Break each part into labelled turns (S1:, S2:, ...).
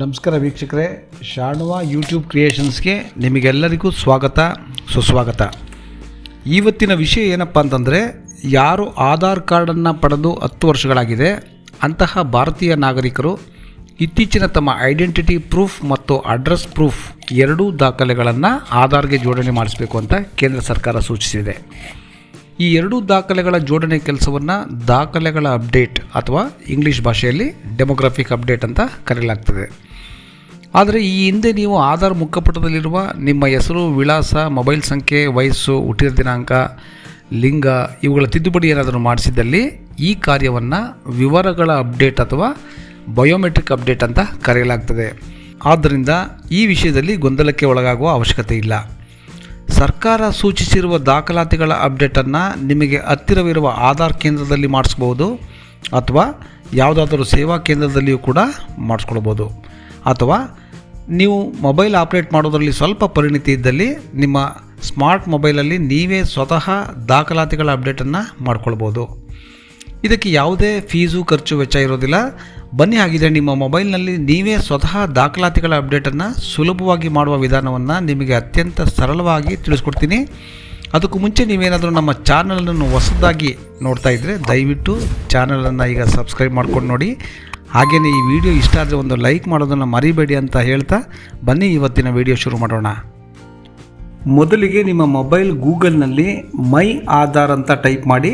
S1: ನಮಸ್ಕಾರ ವೀಕ್ಷಕರೇ, ಶಾಣುವ ಯೂಟ್ಯೂಬ್ ಕ್ರಿಯೇಷನ್ಸ್ಗೆ ನಿಮಗೆಲ್ಲರಿಗೂ ಸ್ವಾಗತ, ಸುಸ್ವಾಗತ. ಇವತ್ತಿನ ವಿಷಯ ಏನಪ್ಪ ಅಂತಂದರೆ, ಯಾರು ಆಧಾರ್ ಕಾರ್ಡನ್ನು ಪಡೆದು ಹತ್ತು ವರ್ಷಗಳಾಗಿದೆ, ಅಂತಹ ಭಾರತೀಯ ನಾಗರಿಕರು ಇತ್ತೀಚಿನ ತಮ್ಮ ಐಡೆಂಟಿಟಿ ಪ್ರೂಫ್ ಮತ್ತು ಅಡ್ರೆಸ್ ಪ್ರೂಫ್ ಎರಡೂ ದಾಖಲೆಗಳನ್ನು ಆಧಾರ್ಗೆ ಜೋಡಣೆ ಮಾಡಿಸಬೇಕು ಅಂತ ಕೇಂದ್ರ ಸರ್ಕಾರ ಸೂಚಿಸಿದೆ. ಈ ಎರಡೂ ದಾಖಲೆಗಳ ಜೋಡಣೆ ಕೆಲಸವನ್ನು ದಾಖಲೆಗಳ ಅಪ್ಡೇಟ್ ಅಥವಾ ಇಂಗ್ಲೀಷ್ ಭಾಷೆಯಲ್ಲಿ ಡೆಮೋಗ್ರಫಿಕ್ ಅಪ್ಡೇಟ್ ಅಂತ ಕರೆಯಲಾಗ್ತದೆ. ಆದರೆ ಈ ಹಿಂದೆ ನೀವು ಆಧಾರ್ ಮುಖಪುಟದಲ್ಲಿರುವ ನಿಮ್ಮ ಹೆಸರು, ವಿಳಾಸ, ಮೊಬೈಲ್ ಸಂಖ್ಯೆ, ವಯಸ್ಸು, ಹುಟ್ಟಿದ ದಿನಾಂಕ, ಲಿಂಗ ಇವುಗಳ ತಿದ್ದುಪಡಿ ಏನಾದರೂ ಮಾಡಿಸಿದ್ದಲ್ಲಿ ಈ ಕಾರ್ಯವನ್ನು ವಿವರಗಳ ಅಪ್ಡೇಟ್ ಅಥವಾ ಬಯೋಮೆಟ್ರಿಕ್ ಅಪ್ಡೇಟ್ ಅಂತ ಕರೆಯಲಾಗ್ತದೆ. ಆದ್ದರಿಂದ ಈ ವಿಷಯದಲ್ಲಿ ಗೊಂದಲಕ್ಕೆ ಒಳಗಾಗುವ ಅವಶ್ಯಕತೆ ಇಲ್ಲ. ಸರ್ಕಾರ ಸೂಚಿಸಿರುವ ದಾಖಲಾತಿಗಳ ಅಪ್ಡೇಟನ್ನು ನಿಮಗೆ ಹತ್ತಿರವಿರುವ ಆಧಾರ್ ಕೇಂದ್ರದಲ್ಲಿ ಮಾಡಿಸ್ಬೋದು ಅಥವಾ ಯಾವುದಾದರೂ ಸೇವಾ ಕೇಂದ್ರದಲ್ಲಿಯೂ ಕೂಡ ಮಾಡಿಸ್ಕೊಳ್ಬೋದು. ಅಥವಾ ನೀವು ಮೊಬೈಲ್ ಆಪ್ರೇಟ್ ಮಾಡೋದರಲ್ಲಿ ಸ್ವಲ್ಪ ಪರಿಣಿತಿ ಇದ್ದಲ್ಲಿ ನಿಮ್ಮ ಸ್ಮಾರ್ಟ್ ಮೊಬೈಲಲ್ಲಿ ನೀವೇ ಸ್ವತಃ ದಾಖಲಾತಿಗಳ ಅಪ್ಡೇಟನ್ನು ಮಾಡ್ಕೊಳ್ಬೋದು. ಇದಕ್ಕೆ ಯಾವುದೇ ಫೀಸು ಖರ್ಚು ವೆಚ್ಚ ಇರೋದಿಲ್ಲ. ಬನ್ನಿ ಹಾಗಿದ್ರೆ ನಿಮ್ಮ ಮೊಬೈಲ್ನಲ್ಲಿ ನೀವೇ ಸ್ವತಃ ದಾಖಲಾತಿಗಳ ಅಪ್ಡೇಟನ್ನು ಸುಲಭವಾಗಿ ಮಾಡುವ ವಿಧಾನವನ್ನು ನಿಮಗೆ ಅತ್ಯಂತ ಸರಳವಾಗಿ ತಿಳಿಸ್ಕೊಡ್ತೀನಿ. ಅದಕ್ಕೂ ಮುಂಚೆ ನೀವೇನಾದರೂ ನಮ್ಮ ಚಾನಲನ್ನು ಹೊಸದಾಗಿ ನೋಡ್ತಾ ಇದ್ದರೆ ದಯವಿಟ್ಟು ಚಾನಲನ್ನು ಈಗ ಸಬ್ಸ್ಕ್ರೈಬ್ ಮಾಡ್ಕೊಂಡು ನೋಡಿ. ಹಾಗೆಯೇ ಈ ವಿಡಿಯೋ ಇಷ್ಟ ಆದರೆ ಒಂದು ಲೈಕ್ ಮಾಡೋದನ್ನು ಮರಿಬೇಡಿ ಅಂತ ಹೇಳ್ತಾ ಬನ್ನಿ ಇವತ್ತಿನ ವಿಡಿಯೋ ಶುರು ಮಾಡೋಣ. ಮೊದಲಿಗೆ ನಿಮ್ಮ ಮೊಬೈಲ್ ಗೂಗಲ್ನಲ್ಲಿ ಮೈ ಆಧಾರ್ ಅಂತ ಟೈಪ್ ಮಾಡಿ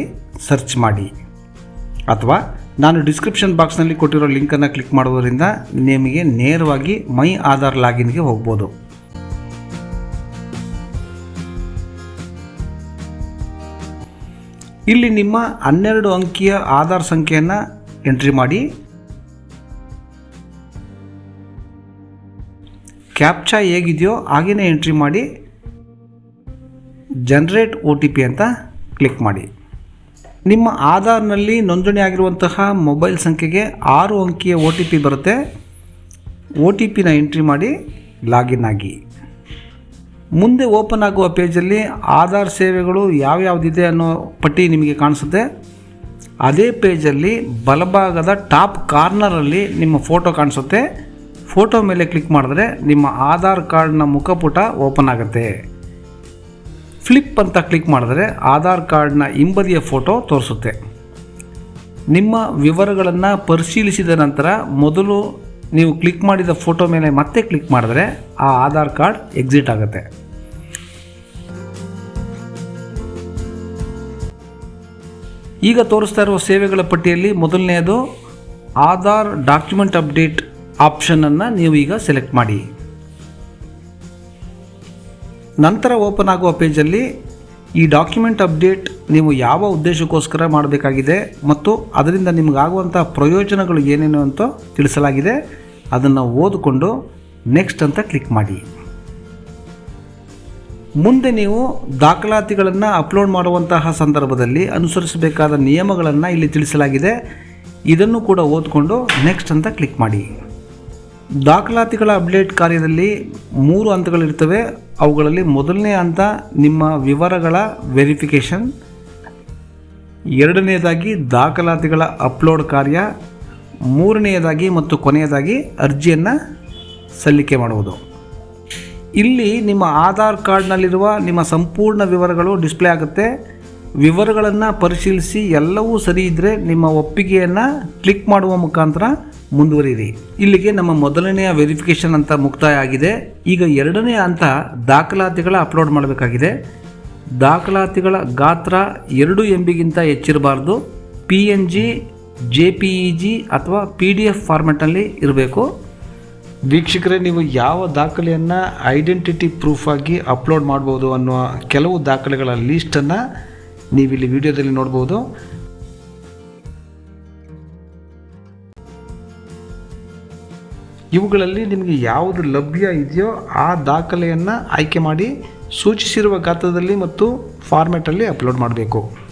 S1: ಸರ್ಚ್ ಮಾಡಿ. ಅಥವಾ ನಾನು ಡಿಸ್ಕ್ರಿಪ್ಷನ್ ಬಾಕ್ಸ್ನಲ್ಲಿ ಕೊಟ್ಟಿರೋ ಲಿಂಕನ್ನು ಕ್ಲಿಕ್ ಮಾಡೋದರಿಂದ ನಿಮಗೆ ನೇರವಾಗಿ ಮೈ ಆಧಾರ್ ಲಾಗಿನ್ಗೆ ಹೋಗ್ಬೋದು. ಇಲ್ಲಿ ನಿಮ್ಮ ಹನ್ನೆರಡು ಅಂಕಿಯ ಆಧಾರ್ ಸಂಖ್ಯೆಯನ್ನು ಎಂಟ್ರಿ ಮಾಡಿ. ಕ್ಯಾಪ್ಚಾ ಹೇಗಿದೆಯೋ ಹಾಗೆಯೇ ಎಂಟ್ರಿ ಮಾಡಿ. ಜನ್ರೇಟ್ ಒ ಟಿ ಪಿ ಅಂತ ಕ್ಲಿಕ್ ಮಾಡಿ. ನಿಮ್ಮ ಆಧಾರ್ನಲ್ಲಿ ನೋಂದಣಿ ಆಗಿರುವಂತಹ ಮೊಬೈಲ್ ಸಂಖ್ಯೆಗೆ ಆರು ಅಂಕಿಯ ಒ ಟಿ ಪಿ ಬರುತ್ತೆ. ಒ ಟಿ ಪಿನ ಎಂಟ್ರಿ ಮಾಡಿ ಲಾಗಿನ್ ಆಗಿ. ಮುಂದೆ ಓಪನ್ ಆಗುವ ಪೇಜಲ್ಲಿ ಆಧಾರ್ ಸೇವೆಗಳು ಯಾವ್ಯಾವುದಿದೆ ಅನ್ನೋ ಪಟ್ಟಿ ನಿಮಗೆ ಕಾಣಿಸುತ್ತೆ. ಅದೇ ಪೇಜಲ್ಲಿ ಬಲಭಾಗದ ಟಾಪ್ ಕಾರ್ನರಲ್ಲಿ ನಿಮ್ಮ ಫೋಟೋ ಕಾಣಿಸುತ್ತೆ. ಫೋಟೋ ಮೇಲೆ ಕ್ಲಿಕ್ ಮಾಡಿದ್ರೆ ನಿಮ್ಮ ಆಧಾರ್ ಕಾರ್ಡ್ನ ಮುಖಪುಟ ಓಪನ್ ಆಗುತ್ತೆ. ಫ್ಲಿಪ್ ಅಂತ ಕ್ಲಿಕ್ ಮಾಡಿದರೆ ಆಧಾರ್ ಕಾರ್ಡ್ನ ಹಿಂಬದಿಯ ಫೋಟೋ ತೋರಿಸುತ್ತೆ. ನಿಮ್ಮ ವಿವರಗಳನ್ನು ಪರಿಶೀಲಿಸಿದ ನಂತರ ಮೊದಲು ನೀವು ಕ್ಲಿಕ್ ಮಾಡಿದ ಫೋಟೋ ಮೇಲೆ ಮತ್ತೆ ಕ್ಲಿಕ್ ಮಾಡಿದ್ರೆ ಆ ಆಧಾರ್ ಕಾರ್ಡ್ ಎಕ್ಸಿಟ್ ಆಗುತ್ತೆ. ಈಗ ತೋರಿಸ್ತಾ ಇರುವ ಸೇವೆಗಳ ಪಟ್ಟಿಯಲ್ಲಿ ಮೊದಲನೆಯದು ಆಧಾರ್ ಡಾಕ್ಯುಮೆಂಟ್ ಅಪ್ಡೇಟ್ ಆಪ್ಷನನ್ನು ನೀವು ಈಗ ಸೆಲೆಕ್ಟ್ ಮಾಡಿ. ನಂತರ ಓಪನ್ ಆಗುವ ಪೇಜಲ್ಲಿ ಈ ಡಾಕ್ಯುಮೆಂಟ್ ಅಪ್ಡೇಟ್ ನೀವು ಯಾವ ಉದ್ದೇಶಕ್ಕೋಸ್ಕರ ಮಾಡಬೇಕಾಗಿದೆ ಮತ್ತು ಅದರಿಂದ ನಿಮಗಾಗುವಂಥ ಪ್ರಯೋಜನಗಳು ಏನೇನು ಅಂತ ತಿಳಿಸಲಾಗಿದೆ. ಅದನ್ನು ಓದಿಕೊಂಡು ನೆಕ್ಸ್ಟ್ ಅಂತ ಕ್ಲಿಕ್ ಮಾಡಿ. ಮುಂದೆ ನೀವು ದಾಖಲಾತಿಗಳನ್ನು ಅಪ್ಲೋಡ್ ಮಾಡುವಂತಹ ಸಂದರ್ಭದಲ್ಲಿ ಅನುಸರಿಸಬೇಕಾದ ನಿಯಮಗಳನ್ನು ಇಲ್ಲಿ ತಿಳಿಸಲಾಗಿದೆ. ಇದನ್ನು ಕೂಡ ಓದಿಕೊಂಡು ನೆಕ್ಸ್ಟ್ ಅಂತ ಕ್ಲಿಕ್ ಮಾಡಿ. ದಾಖಲಾತಿಗಳ ಅಪ್ಡೇಟ್ ಕಾರ್ಯದಲ್ಲಿ ಮೂರು ಹಂತಗಳಿರ್ತವೆ. ಅವುಗಳಲ್ಲಿ ಮೊದಲನೇ ಹಂತ ನಿಮ್ಮ ವಿವರಗಳ ವೆರಿಫಿಕೇಷನ್. ಎರಡನೆಯದಾಗಿ ದಾಖಲಾತಿಗಳ ಅಪ್ಲೋಡ್ ಕಾರ್ಯ. ಮೂರನೆಯದಾಗಿ ಮತ್ತು ಕೊನೆಯದಾಗಿ ಅರ್ಜಿಯನ್ನು ಸಲ್ಲಿಕೆ ಮಾಡುವುದು. ಇಲ್ಲಿ ನಿಮ್ಮ ಆಧಾರ್ ಕಾರ್ಡ್ನಲ್ಲಿರುವ ನಿಮ್ಮ ಸಂಪೂರ್ಣ ವಿವರಗಳು ಡಿಸ್ಪ್ಲೇ ಆಗುತ್ತೆ. ವಿವರಗಳನ್ನು ಪರಿಶೀಲಿಸಿ ಎಲ್ಲವೂ ಸರಿ ಇದ್ದರೆ ನಿಮ್ಮ ಒಪ್ಪಿಗೆಯನ್ನು ಕ್ಲಿಕ್ ಮಾಡುವ ಮುಖಾಂತರ ಮುಂದುವರಿಯಿರಿ. ಇಲ್ಲಿಗೆ ನಮ್ಮ ಮೊದಲನೆಯ ವೆರಿಫಿಕೇಷನ್ ಅಂತ ಮುಕ್ತಾಯ ಆಗಿದೆ. ಈಗ ಎರಡನೇ ಹಂತ ದಾಖಲಾತಿಗಳ ಅಪ್ಲೋಡ್ ಮಾಡಬೇಕಾಗಿದೆ. ದಾಖಲಾತಿಗಳ ಗಾತ್ರ ಎರಡು ಎಂ ಬಿಗಿಂತ ಹೆಚ್ಚಿರಬಾರ್ದು. P N G J P E G ಅಥವಾ ಪಿ ಡಿ ಎಫ್ ಫಾರ್ಮೆಟಲ್ಲಿ ಇರಬೇಕು. ವೀಕ್ಷಕರೇ, ನೀವು ಯಾವ ದಾಖಲೆಯನ್ನು ಐಡೆಂಟಿಟಿ ಪ್ರೂಫ್ ಆಗಿ ಅಪ್ಲೋಡ್ ಮಾಡ್ಬೋದು ಅನ್ನುವ ಕೆಲವು ದಾಖಲೆಗಳ ಲೀಸ್ಟನ್ನು ನೀವಿಲ್ಲಿ ವಿಡಿಯೋದಲ್ಲಿ ನೋಡ್ಬೋದು. ಇವುಗಳಲ್ಲಿ ನಿಮಗೆ ಯಾವುದು ಲಭ್ಯ ಇದೆಯೋ ಆ ದಾಖಲೆಯನ್ನು ಆಯ್ಕೆ ಮಾಡಿ ಸೂಚಿಸಿರುವ ಗಾತ್ರದಲ್ಲಿ ಮತ್ತು ಫಾರ್ಮೆಟಲ್ಲಿ ಅಪ್ಲೋಡ್ ಮಾಡಬೇಕು.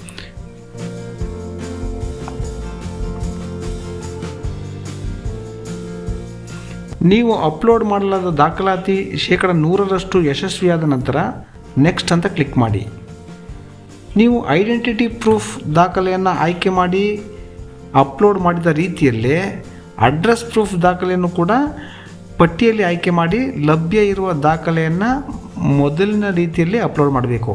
S1: ನೀವು ಅಪ್ಲೋಡ್ ಮಾಡಲಾದ ದಾಖಲಾತಿ ಶೇಕಡ ನೂರರಷ್ಟು ಯಶಸ್ವಿಯಾದ ನಂತರ ನೆಕ್ಸ್ಟ್ ಅಂತ ಕ್ಲಿಕ್ ಮಾಡಿ. ನೀವು ಐಡೆಂಟಿಟಿ ಪ್ರೂಫ್ ದಾಖಲೆಯನ್ನು ಆಯ್ಕೆ ಮಾಡಿ ಅಪ್ಲೋಡ್ ಮಾಡಿದ ರೀತಿಯಲ್ಲೇ ಅಡ್ರೆಸ್ ಪ್ರೂಫ್ ದಾಖಲೆಯನ್ನು ಕೂಡ ಪಟ್ಟಿಯಲ್ಲಿ ಆಯ್ಕೆ ಮಾಡಿ ಲಭ್ಯ ಇರುವ ದಾಖಲೆಯನ್ನು ಮೊದಲಿನ ರೀತಿಯಲ್ಲಿ ಅಪ್ಲೋಡ್ ಮಾಡಬೇಕು.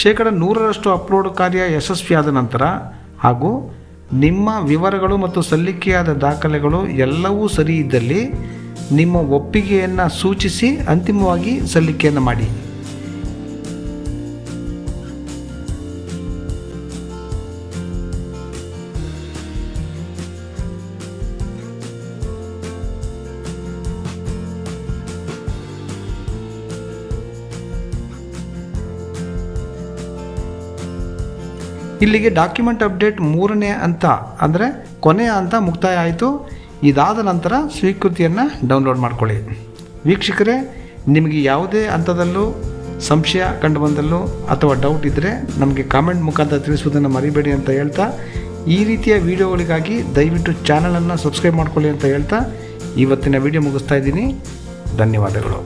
S1: ಶೇಕಡ ನೂರರಷ್ಟು ಅಪ್ಲೋಡ್ ಕಾರ್ಯ ಯಶಸ್ವಿಯಾದ ನಂತರ ಹಾಗೂ ನಿಮ್ಮ ವಿವರಗಳು ಮತ್ತು ಸಲ್ಲಿಕೆಯಾದ ದಾಖಲೆಗಳು ಎಲ್ಲವೂ ಸರಿ ಇದ್ದಲ್ಲಿ ನಿಮ್ಮ ಒಪ್ಪಿಗೆಯನ್ನು ಸೂಚಿಸಿ ಅಂತಿಮವಾಗಿ ಸಲ್ಲಿಕೆಯನ್ನು ಮಾಡಿ. ಇಲ್ಲಿಗೆ ಡಾಕ್ಯುಮೆಂಟ್ ಅಪ್ಡೇಟ್ ಮೂರನೇ ಹಂತ, ಅಂದರೆ ಕೊನೆಯ ಹಂತ ಮುಕ್ತಾಯ ಆಯಿತು. ಇದಾದ ನಂತರ ಸ್ವೀಕೃತಿಯನ್ನು ಡೌನ್ಲೋಡ್ ಮಾಡ್ಕೊಳ್ಳಿ. ವೀಕ್ಷಕರೇ, ನಿಮಗೆ ಯಾವುದೇ ಹಂತದಲ್ಲೂ ಸಂಶಯ ಕಂಡು ಬಂದಲ್ಲೂ ಅಥವಾ ಡೌಟ್ ಇದ್ದರೆ ನಮಗೆ ಕಾಮೆಂಟ್ ಮುಖಾಂತರ ತಿಳಿಸುವುದನ್ನು ಮರಿಬೇಡಿ ಅಂತ ಹೇಳ್ತಾ, ಈ ರೀತಿಯ ವಿಡಿಯೋಗಳಿಗಾಗಿ ದಯವಿಟ್ಟು ಚಾನಲನ್ನು ಸಬ್ಸ್ಕ್ರೈಬ್ ಮಾಡ್ಕೊಳ್ಳಿ ಅಂತ ಹೇಳ್ತಾ, ಇವತ್ತಿನ ವಿಡಿಯೋ ಮುಗಿಸ್ತಾ ಇದ್ದೀನಿ. ಧನ್ಯವಾದಗಳು.